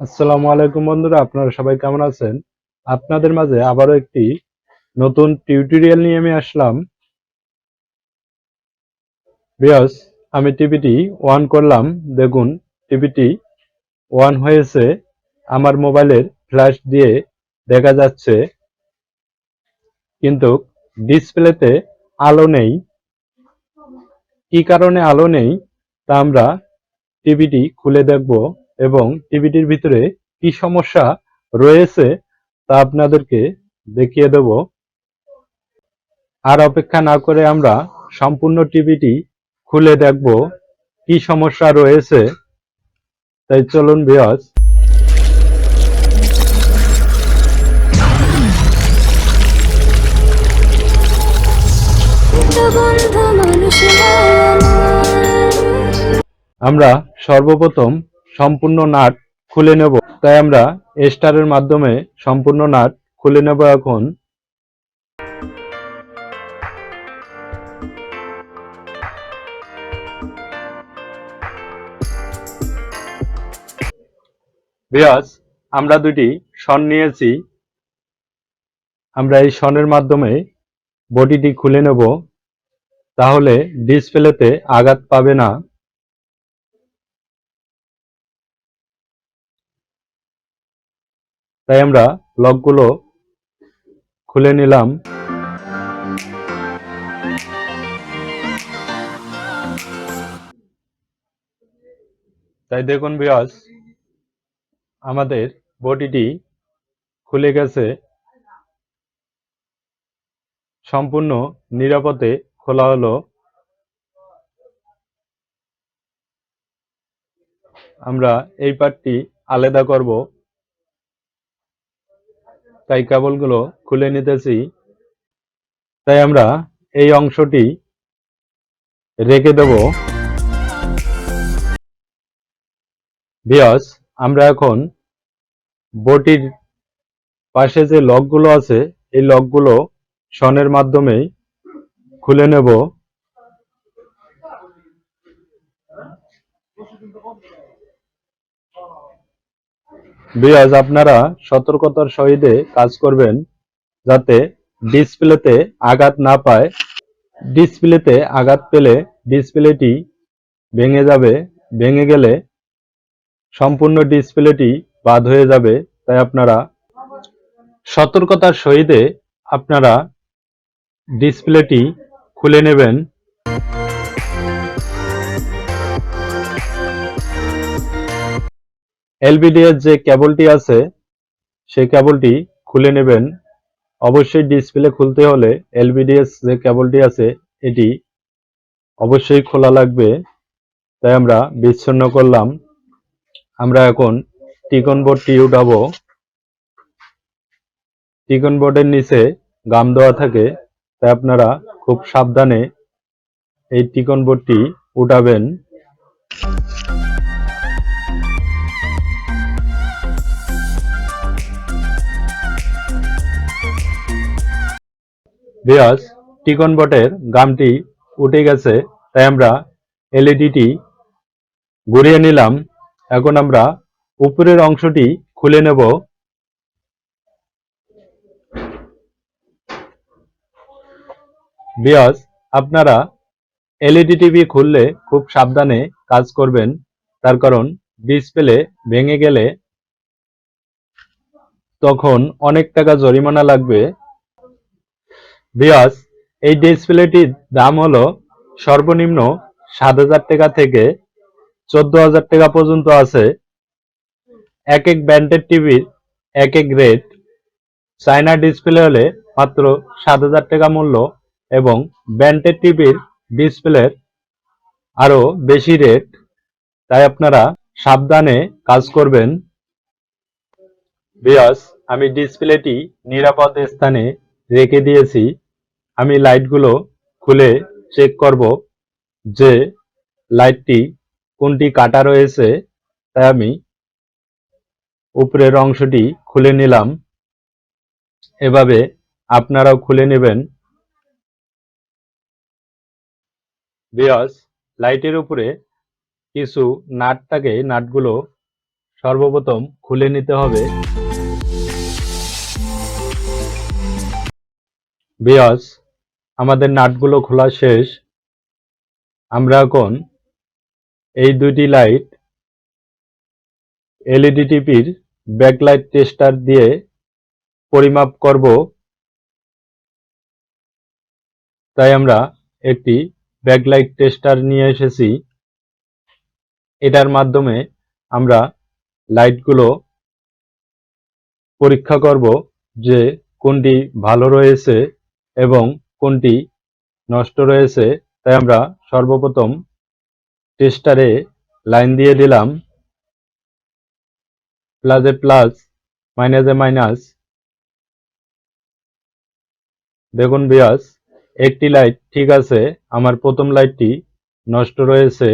আসসালামু আলাইকুম বন্ধুরা, আপনারা সবাই কেমন আছেন? আপনাদের মাঝে আবারও একটি নতুন টিউটোরিয়াল নিয়ে আমি আসলাম। বিয়স আমি টিভিটি অন করলাম। দেখুন, টিভিটি অন হয়েছে। আমার মোবাইলের ফ্ল্যাশ দিয়ে দেখা যাচ্ছে। কিন্তু ডিসপ্লেতে আলো নেই। কি কারণে আলো নেই তা আমরা টিভিটি খুলে দেখব। এবং টিভিটির ভিতরে কি সমস্যা রয়েছে তা আপনাদেরকে দেখিয়ে দেব। আর অপেক্ষা না করে আমরা সম্পূর্ণ টিভিটি খুলে দেখব কি সমস্যা রয়েছে। তাই চলুন বিয়স আমরা সর্বপ্রথম সম্পূর্ণ নাট খুলে নেব। তাই আমরা স্টারের মাধ্যমে সম্পূর্ণ নাট খুলে নেব এখন। বিয়াস, আমরা দুটি শন নিয়েছি। আমরা এই শনের মাধ্যমে বডিটি খুলে নেব। তাহলে ডিসপ্লেতে আঘাত পাবে না। তাই আমরা লকগুলো খুলে নিলাম। তাই দেখুন বিয়াস আমাদের বডিটি খুলে গেছে। সম্পূর্ণ নিরাপদে খোলা হলো। আমরা এই পার্টটি আলাদা করব। তাই কেবলগুলো খুলে নিতেছি। তাই আমরা এই অংশটি রেখে দেব। বিয়াস, আমরা এখন বটির পাশে যে লকগুলো আছে, এই লকগুলো শনের মাধ্যমেই খুলে নেব। বিয়াজ, আপনারা সতর্কতার সহিতে কাজ করবেন যাতে ডিসপ্লেতে আঘাত না পায়। ডিসপ্লেতে আঘাত পেলে ডিসপ্লেটি ভেঙে যাবে। ভেঙে গেলে সম্পূর্ণ ডিসপ্লেটি বাদ হয়ে যাবে। তাই আপনারা সতর্কতার সহিতে আপনারা ডিসপ্লেটি খুলে নেবেন। এলবিডিএর যে কেবলটি আছে, সেই কেবলটি খুলে নেবেন। অবশ্যই ডিসপ্লে খুলতে হলে এলবিডিএস যে কেবলটি আছে, এটি অবশ্যই খোলা লাগবে। তাই আমরা বিচ্ছিন্ন করলাম। আমরা এখন টিকন বোর্ডটি উঠাবো। টিকন বোর্ডের নিচে গাম দেওয়া থাকে, তাই আপনারা খুব সাবধানে এই টিকন বোর্ডটি উঠাবেন। বিয়াস, টিকন বটের গামটি উঠে গেছে, তাই আমরা এলইডিটি ঘুরিয়ে নিলাম। এখন আমরা উপরের অংশটি খুলে নেব। বিয়াস, আপনারা এলইডি টিভি খুললে খুব সাবধানে কাজ করবেন। তার কারণ ডিসপ্লে ভেঙে গেলে তখন অনেক টাকা জরিমানা লাগবে। বিয়াস, এই ডিসপ্লেটির দাম হলো সর্বনিম্ন সাত হাজার টাকা থেকে চোদ্দ হাজার টাকা পর্যন্ত আছে। এক এক ব্র্যান্ডের টিভির এক এক রেট। চায়না ডিসপ্লে হলে মাত্র সাত হাজার টাকা মূল্য এবং ব্র্যান্ডেড টিভির ডিসপ্লের আরও বেশি রেট। তাই আপনারা সাবধানে কাজ করবেন। বিয়াস, আমি ডিসপ্লেটি নিরাপদ স্থানে রেখে দিয়েছি। আমি লাইটগুলো খুলে চেক করব যে লাইটটি কোনটি কাটা রয়েছে। তাই আমি উপরের অংশটি খুলে নিলাম। এভাবে আপনারাও খুলে নেবেন। বিয়াস লাইটের উপরে কিছু নাট থাকে নাটগুলো সর্বপ্রথম খুলে নিতে হবে। বিয়স আমাদের নাটগুলো খোলা শেষ। আমরা এখন এই দুটি লাইট এলইডি টিভির ব্যাকলাইট টেস্টার দিয়ে পরিমাপ করব। তাই আমরা একটি ব্যাকলাইট টেস্টার নিয়ে এসেছি। এটার মাধ্যমে আমরা লাইটগুলো পরীক্ষা করব যে কোনটি ভালো রয়েছে এবং কোনটি নষ্ট রয়েছে, তাই আমরা সর্বপ্রথম টেস্টারে লাইন দিয়ে দিলাম plus A plus minus A minus দেখুন বিয়াস একটি লাইট ঠিক আছে, আমার প্রথম লাইটটি নষ্ট রয়েছে।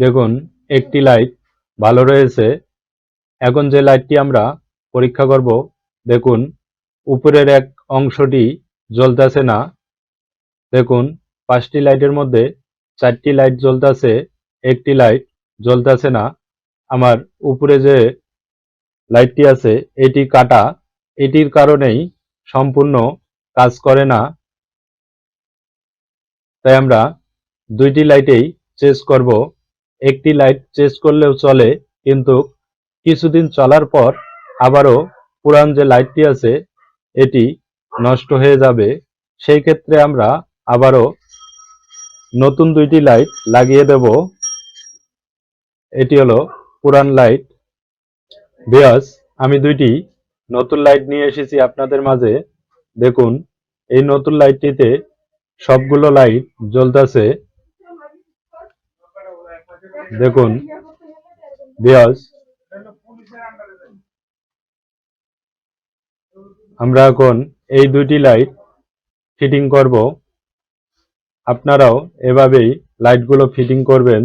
দেখুন, একটি লাইট ভালো রয়েছে। এখন যে লাইটটি আমরা পরীক্ষা করব, দেখুন, উপরের এক অংশটি জ্বলতেছে না। দেখুন, পাঁচটি লাইটের মধ্যে চারটি লাইট জ্বলতেছে, একটি লাইট জ্বলতেছে না। আমার উপরে যে লাইটটি আছে, এটি কাটা। এটির কারণেই সম্পূর্ণ কাজ করে না। তাই আমরা দুইটি লাইটেই চেঞ্জ করব। একটি লাইট চেঞ্জ করলেও চলে, কিন্তু কিছুদিন চলার পর আবারও পুরান যে লাইটটি আছে, এটি নষ্ট হয়ে যাবে। সেই ক্ষেত্রে আমরা আবারও নতুন দুইটি লাইট লাগিয়ে দেব। এটি হলো পুরান লাইট বিয়াস, আমি দুইটি নতুন লাইট নিয়ে এসেছি আপনাদের মাঝে। দেখুন, এই নতুন লাইটটিতে সবগুলো লাইট জ্বলতেছে। দেখুন বিয়াস আমরা এখন এই দুটি লাইট ফিটিং করব। আপনারাও এভাবেই লাইটগুলো ফিটিং করবেন।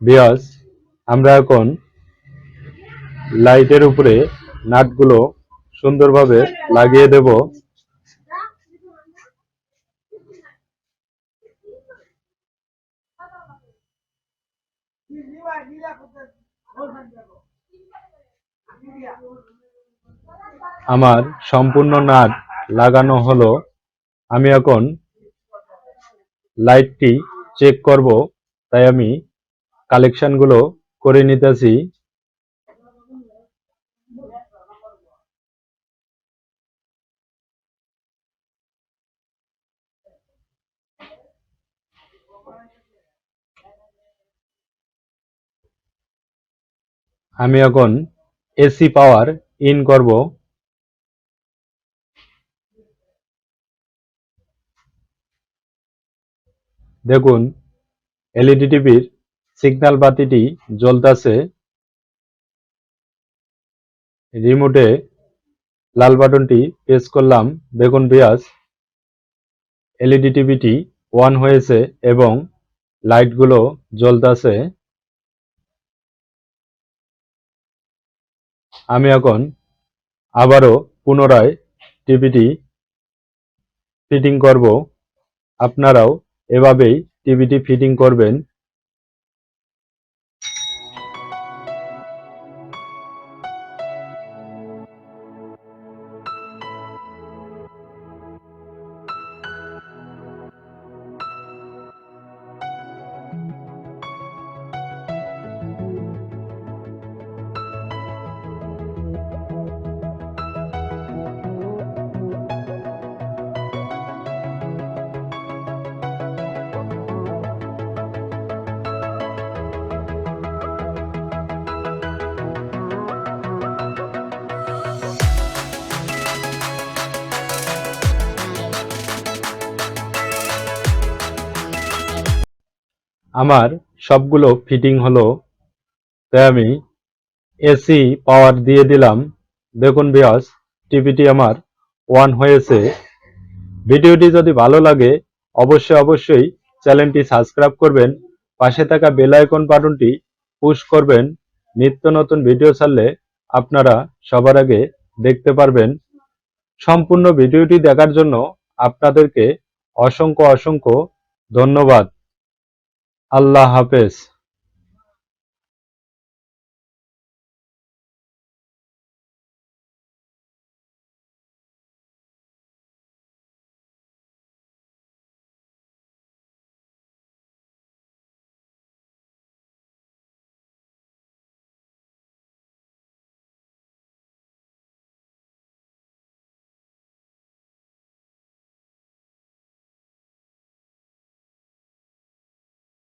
বিয়াস আমরা এখন লাইটের উপরে নাটগুলো সুন্দরভাবে লাগিয়ে দেব। আমার সম্পূর্ণ নাট লাগানো হলো। আমি এখন লাইটটি চেক করব, তাই আমি কালেকশনগুলো করে নিতেছি। আমি এখন এসি পাওয়ার ইন করব। দেখুন এলইডি টিভির সিগন্যাল বাতিটি জ্বলতেছে রিমোটে। লাল বাটনটি প্রেস করলাম দেখুন বিয়াস এলইডি টিভিটি অন হয়েছে এবং লাইটগুলো জ্বলতেছে। আমি এখন আবারও পুনরায় টিভিটি ফিটিং করব। আপনারাও এভাবেই টিভিটি ফিটিং করবেন। আমার সবগুলো ফিটিং হলো। তাই আমি এসি পাওয়ার দিয়ে দিলাম। দেখুন বিয়াস টিভিটি আমার ওয়ান হয়েছে। ভিডিওটি যদি ভালো লাগে, অবশ্যই অবশ্যই চ্যানেলটি সাবস্ক্রাইব করবেন। পাশে থাকা বেল আইকন বাটনটি পুশ করবেন। নিত্য নতুন ভিডিও ছাড়লে আপনারা সবার আগে দেখতে পারবেন। সম্পূর্ণ ভিডিওটি দেখার জন্য আপনাদেরকে অসংখ্য অসংখ্য ধন্যবাদ। আল্লাহ হাফেজ।